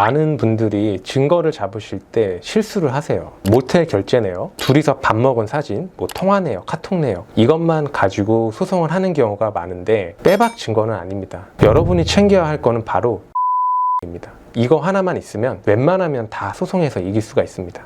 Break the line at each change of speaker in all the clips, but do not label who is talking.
많은 분들이 증거를 잡으실 때 실수를 하세요. 모텔 결제네요. 둘이서 밥 먹은 사진, 뭐 통화네요, 카톡네요. 이것만 가지고 소송을 하는 경우가 많은데 빼박 증거는 아닙니다. 여러분이 챙겨야 할 거는 바로 입니다. 이거 하나만 있으면 웬만하면 다 소송해서 이길 수가 있습니다.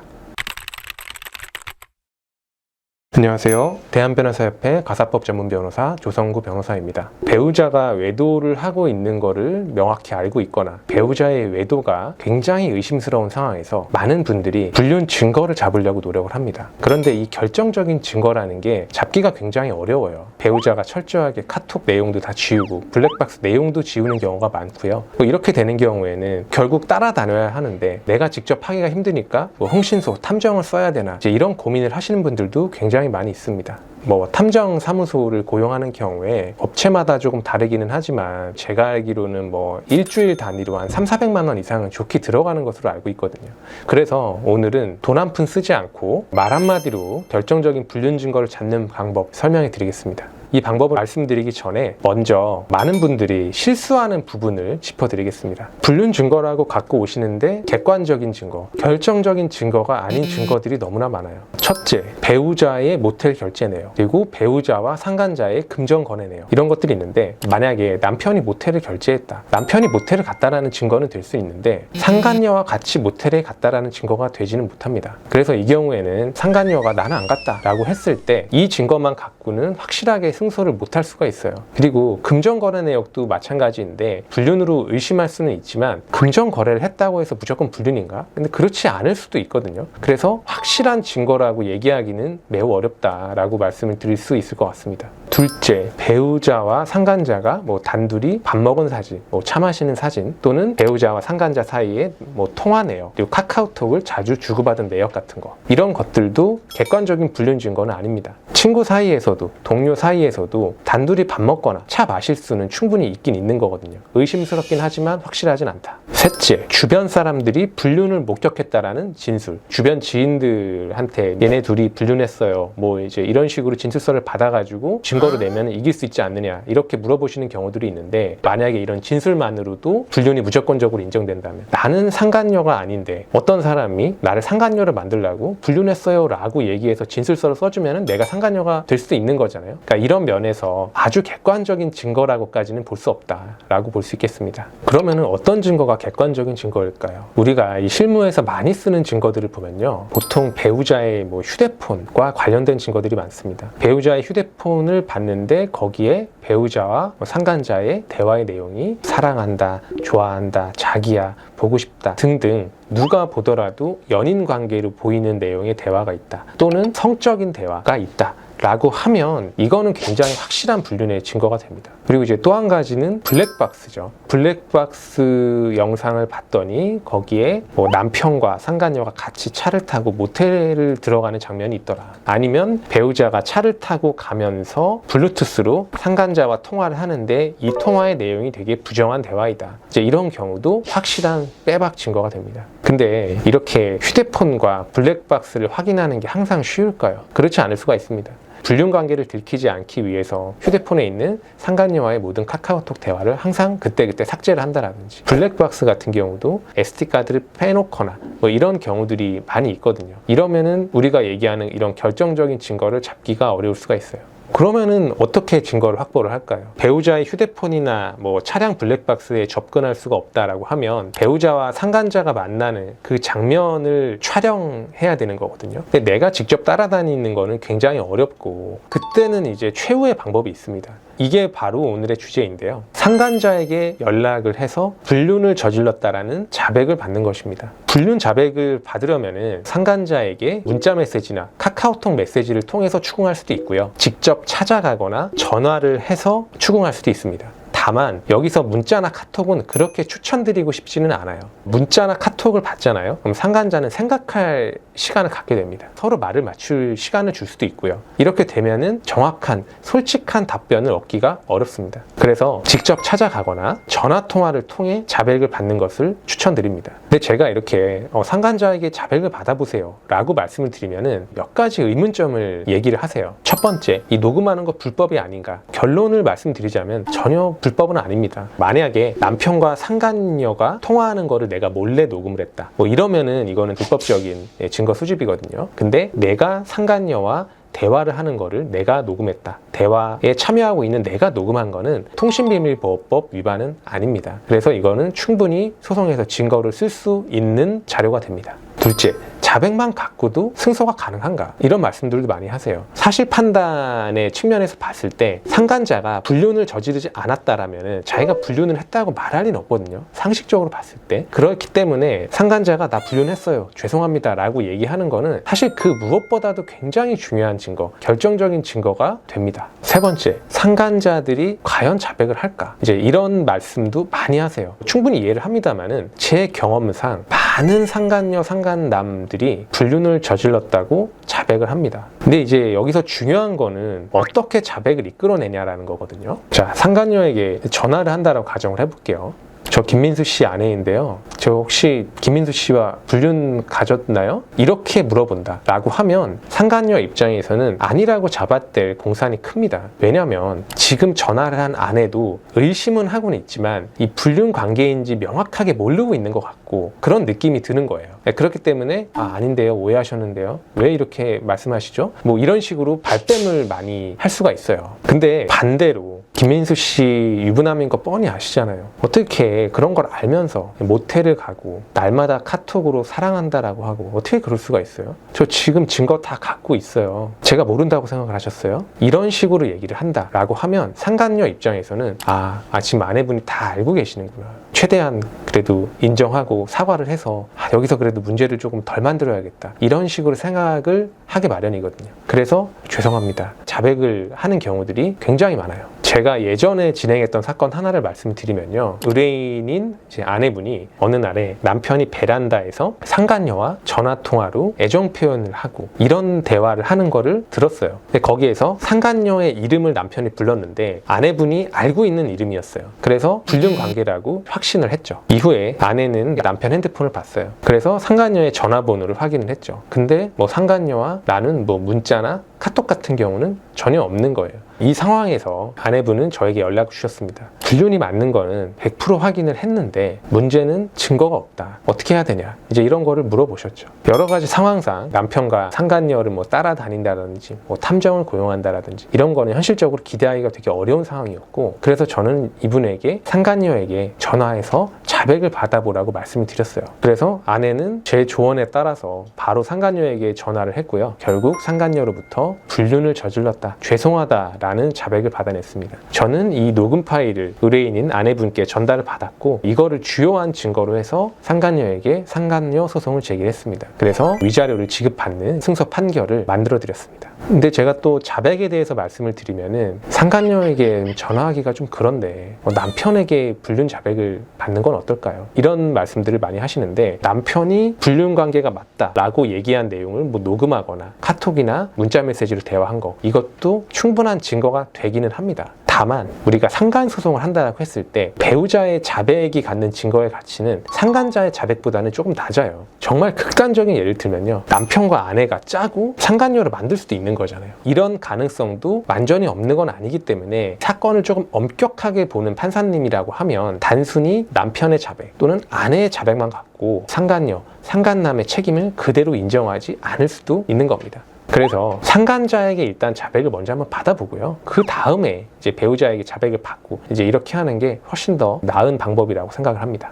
안녕하세요. 대한변호사협회 가사법 전문 변호사 조성구 변호사입니다. 배우자가 외도를 하고 있는 거를 명확히 알고 있거나 배우자의 외도가 굉장히 의심스러운 상황에서 많은 분들이 불륜 증거를 잡으려고 노력을 합니다. 그런데 이 결정적인 증거라는 게 잡기가 굉장히 어려워요. 배우자가 철저하게 카톡 내용도 다 지우고 블랙박스 내용도 지우는 경우가 많고요. 뭐 이렇게 되는 경우에는 결국 따라다녀야 하는데 내가 직접 하기가 힘드니까 뭐 홍신소 탐정을 써야 되나 이런 고민을 하시는 분들도 굉장히 많이 있습니다. 뭐 탐정 사무소를 고용하는 경우에 업체마다 조금 다르기는 하지만 제가 알기로는 뭐 일주일 단위로 한 3, 400만 원 이상은 좋게 들어가는 것으로 알고 있거든요. 그래서 오늘은 돈 한 푼 쓰지 않고 말 한마디로 결정적인 불륜 증거를 잡는 방법 설명해 드리겠습니다. 이 방법을 말씀드리기 전에 먼저 많은 분들이 실수하는 부분을 짚어드리겠습니다. 불륜 증거라고 갖고 오시는데 객관적인 증거, 결정적인 증거가 아닌 증거들이 너무나 많아요. 첫째, 배우자의 모텔 결제 내역, 그리고 배우자와 상간자의 금전 거래 내역 이런 것들이 있는데 만약에 남편이 모텔을 결제했다, 남편이 모텔을 갔다라는 증거는 될 수 있는데 상간녀와 같이 모텔에 갔다라는 증거가 되지는 못합니다. 그래서 이 경우에는 상간녀가 나는 안 갔다라고 했을 때 이 증거만 갖고는 확실하게 승 소를 못할 수가 있어요. 그리고 금전 거래 내역도 마찬가지인데 불륜으로 의심할 수는 있지만 금전 거래를 했다고 해서 무조건 불륜인가? 근데 그렇지 않을 수도 있거든요. 그래서 확실한 증거라고 얘기하기는 매우 어렵다라고 말씀을 드릴 수 있을 것 같습니다. 둘째, 배우자와 상간자가 뭐 단둘이 밥 먹은 사진, 뭐 차 마시는 사진 또는 배우자와 상간자 사이에 뭐 통화 내역 그리고 카카오톡을 자주 주고받은 내역 같은 거 이런 것들도 객관적인 불륜 증거는 아닙니다. 친구 사이에서도 동료 사이에서도 단둘이 밥 먹거나 차 마실 수는 충분히 있긴 있는 거거든요. 의심스럽긴 하지만 확실하진 않다. 셋째, 주변 사람들이 불륜을 목격했다라는 진술. 주변 지인들한테 얘네 둘이 불륜했어요. 뭐 이제 이런 식으로 진술서를 받아가지고 증거를 내면 이길 수 있지 않느냐 이렇게 물어보시는 경우들이 있는데 만약에 이런 진술만으로도 불륜이 무조건적으로 인정된다면 나는 상간녀가 아닌데 어떤 사람이 나를 상간녀를 만들라고 불륜했어요라고 얘기해서 진술서를 써주면 내가 상간 녀가 될 수도 있는 거잖아요. 그러니까 이런 면에서 아주 객관적인 증거라고까지는 볼 수 없다라고 볼 수 있겠습니다. 그러면은 어떤 증거가 객관적인 증거일까요? 우리가 이 실무에서 많이 쓰는 증거들을 보면요. 보통 배우자의 뭐 휴대폰과 관련된 증거들이 많습니다. 배우자의 휴대폰을 봤는데 거기에 배우자와 뭐 상간자의 대화의 내용이 사랑한다, 좋아한다, 자기야, 보고 싶다 등등 누가 보더라도 연인 관계로 보이는 내용의 대화가 있다. 또는 성적인 대화가 있다. 라고 하면 이거는 굉장히 확실한 불륜의 증거가 됩니다. 그리고 이제 또 한 가지는 블랙박스죠. 블랙박스 영상을 봤더니 거기에 뭐 남편과 상간녀가 같이 차를 타고 모텔을 들어가는 장면이 있더라. 아니면 배우자가 차를 타고 가면서 블루투스로 상간자와 통화를 하는데 이 통화의 내용이 되게 부정한 대화이다. 이제 이런 경우도 확실한 빼박 증거가 됩니다. 근데 이렇게 휴대폰과 블랙박스를 확인하는 게 항상 쉬울까요? 그렇지 않을 수가 있습니다. 불륜 관계를 들키지 않기 위해서 휴대폰에 있는 상간녀와의 모든 카카오톡 대화를 항상 그때그때 삭제를 한다라든지 블랙박스 같은 경우도 SD카드를 빼놓거나 뭐 이런 경우들이 많이 있거든요. 이러면은 우리가 얘기하는 이런 결정적인 증거를 잡기가 어려울 수가 있어요. 그러면은 어떻게 증거를 확보를 할까요? 배우자의 휴대폰이나 뭐 차량 블랙박스에 접근할 수가 없다라고 하면 배우자와 상간자가 만나는 그 장면을 촬영해야 되는 거거든요. 근데 내가 직접 따라다니는 거는 굉장히 어렵고 그때는 이제 최후의 방법이 있습니다. 이게 바로 오늘의 주제인데요. 상간자에게 연락을 해서 불륜을 저질렀다라는 자백을 받는 것입니다. 불륜 자백을 받으려면은 상간자에게 문자 메시지나 카카오톡 메시지를 통해서 추궁할 수도 있고요. 직접 찾아가거나 전화를 해서 추궁할 수도 있습니다. 다만 여기서 문자나 카톡은 그렇게 추천드리고 싶지는 않아요. 문자나 카톡을 받잖아요. 그럼 상간자는 생각할 시간을 갖게 됩니다. 서로 말을 맞출 시간을 줄 수도 있고요. 이렇게 되면은 정확한 솔직한 답변을 얻기가 어렵습니다. 그래서 직접 찾아가거나 전화 통화를 통해 자백을 받는 것을 추천드립니다. 근데 제가 이렇게 어, 상간자에게 자백을 받아보세요라고 말씀을 드리면은 몇 가지 의문점을 얘기를 하세요. 첫 번째, 이 녹음하는 거 불법이 아닌가? 결론을 말씀드리자면 전혀 불법 불법은 아닙니다. 만약에 남편과 상간녀가 통화하는 거를 내가 몰래 녹음을 했다. 뭐 이러면은 이거는 불법적인 예, 증거 수집이거든요. 근데 내가 상간녀와 대화를 하는 거를 내가 녹음했다. 대화에 참여하고 있는 내가 녹음한 거는 통신비밀보호법 위반은 아닙니다. 그래서 이거는 충분히 소송에서 증거를 쓸 수 있는 자료가 됩니다. 둘째, 자백만 갖고도 승소가 가능한가? 이런 말씀들도 많이 하세요. 사실 판단의 측면에서 봤을 때 상간자가 불륜을 저지르지 않았다라면 자기가 불륜을 했다고 말할 리는 없거든요. 상식적으로 봤을 때. 그렇기 때문에 상간자가 나 불륜했어요. 죄송합니다. 라고 얘기하는 거는 사실 그 무엇보다도 굉장히 중요한 증거, 결정적인 증거가 됩니다. 세 번째, 상간자들이 과연 자백을 할까? 이제 이런 말씀도 많이 하세요. 충분히 이해를 합니다만은 제 경험상 많은 상간녀, 상간남들이 불륜을 저질렀다고 자백을 합니다. 근데 이제 여기서 중요한 거는 어떻게 자백을 이끌어내냐라는 거거든요. 자, 상간녀에게 전화를 한다라고 가정을 해볼게요. 저 김민수 씨 아내인데요. 저 혹시 김민수 씨와 불륜 가졌나요? 이렇게 물어본다. 라고 하면 상간녀 입장에서는 아니라고 잡아댈 공산이 큽니다. 왜냐면 지금 전화를 한 아내도 의심은 하고는 있지만 이 불륜 관계인지 명확하게 모르고 있는 것 같고 그런 느낌이 드는 거예요. 네, 그렇기 때문에 아, 아닌데요. 오해하셨는데요. 왜 이렇게 말씀하시죠? 뭐 이런 식으로 발뺌을 많이 할 수가 있어요. 근데 반대로 김민수 씨 유부남인 거 뻔히 아시잖아요. 어떻게 그런 걸 알면서 모텔을 가고 날마다 카톡으로 사랑한다라고 하고 어떻게 그럴 수가 있어요? 저 지금 증거 다 갖고 있어요. 제가 모른다고 생각을 하셨어요? 이런 식으로 얘기를 한다라고 하면 상간녀 입장에서는 아, 아 지금 아내분이 다 알고 계시는구나. 최대한 그래도 인정하고 사과를 해서 아, 여기서 그래도 문제를 조금 덜 만들어야겠다. 이런 식으로 생각을 하게 마련이거든요. 그래서 죄송합니다. 자백을 하는 경우들이 굉장히 많아요. 제가 예전에 진행했던 사건 하나를 말씀드리면요. 의뢰인인 제 아내분이 어느 날에 남편이 베란다에서 상간녀와 전화 통화로 애정 표현을 하고 이런 대화를 하는 거를 들었어요. 근데 거기에서 상간녀의 이름을 남편이 불렀는데 아내분이 알고 있는 이름이었어요. 그래서 불륜 관계라고 확신을 했죠. 이후 에 아내는 남편 핸드폰을 봤어요. 그래서 상간녀의 전화번호를 확인을 했죠. 근데 뭐 상간녀와 나는 뭐 문자나 카톡 같은 경우는 전혀 없는 거예요. 이 상황에서 아내분은 저에게 연락 주셨습니다. 불륜이 맞는 거는 100% 확인을 했는데 문제는 증거가 없다. 어떻게 해야 되냐? 이제 이런 거를 물어보셨죠. 여러 가지 상황상 남편과 상간녀를 뭐 따라다닌다든지 뭐 탐정을 고용한다라든지 이런 거는 현실적으로 기대하기가 되게 어려운 상황이었고 그래서 저는 이분에게 상간녀에게 전화해서 자백을 받아보라고 말씀을 드렸어요. 그래서 아내는 제 조언에 따라서 바로 상간녀에게 전화를 했고요. 결국 상간녀로부터 불륜을 저질렀다. 죄송하다라는 자백을 받아냈습니다. 저는 이 녹음 파일을 의뢰인인 아내분께 전달을 받았고 이거를 주요한 증거로 해서 상간녀에게 상간녀 소송을 제기했습니다. 그래서 위자료를 지급받는 승소 판결을 만들어 드렸습니다. 근데 제가 또 자백에 대해서 말씀을 드리면은 상간녀에게 전화하기가 좀 그런데 뭐 남편에게 불륜 자백을 받는 건 어떨까 요? 이런 말씀들을 많이 하시는데 남편이 불륜 관계가 맞다라고 얘기한 내용을 뭐 녹음하거나 카톡이나 문자 메시지로 대화한 거 이것도 충분한 증거가 되기는 합니다. 다만 우리가 상간 소송을 한다고 했을 때 배우자의 자백이 갖는 증거의 가치는 상간자의 자백보다는 조금 낮아요. 정말 극단적인 예를 들면요. 남편과 아내가 짜고 상간녀를 만들 수도 있는 거잖아요. 이런 가능성도 완전히 없는 건 아니기 때문에 사건을 조금 엄격하게 보는 판사님이라고 하면 단순히 남편의 자백 또는 아내의 자백만 갖고 상간녀, 상간남의 책임을 그대로 인정하지 않을 수도 있는 겁니다. 그래서 상간자에게 일단 자백을 먼저 한번 받아보고요. 그 다음에 이제 배우자에게 자백을 받고 이제 이렇게 하는 게 훨씬 더 나은 방법이라고 생각을 합니다.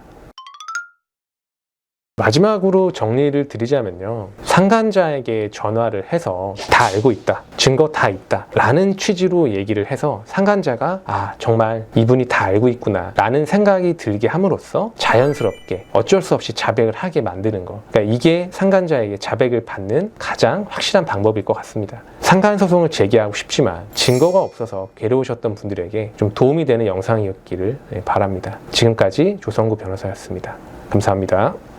마지막으로 정리를 드리자면요. 상간자에게 전화를 해서 다 알고 있다. 증거 다 있다. 라는 취지로 얘기를 해서 상간자가 아, 정말 이분이 다 알고 있구나. 라는 생각이 들게 함으로써 자연스럽게 어쩔 수 없이 자백을 하게 만드는 거. 그러니까 이게 상간자에게 자백을 받는 가장 확실한 방법일 것 같습니다. 상간소송을 제기하고 싶지만 증거가 없어서 괴로우셨던 분들에게 좀 도움이 되는 영상이었기를 바랍니다. 지금까지 조성구 변호사였습니다. 감사합니다.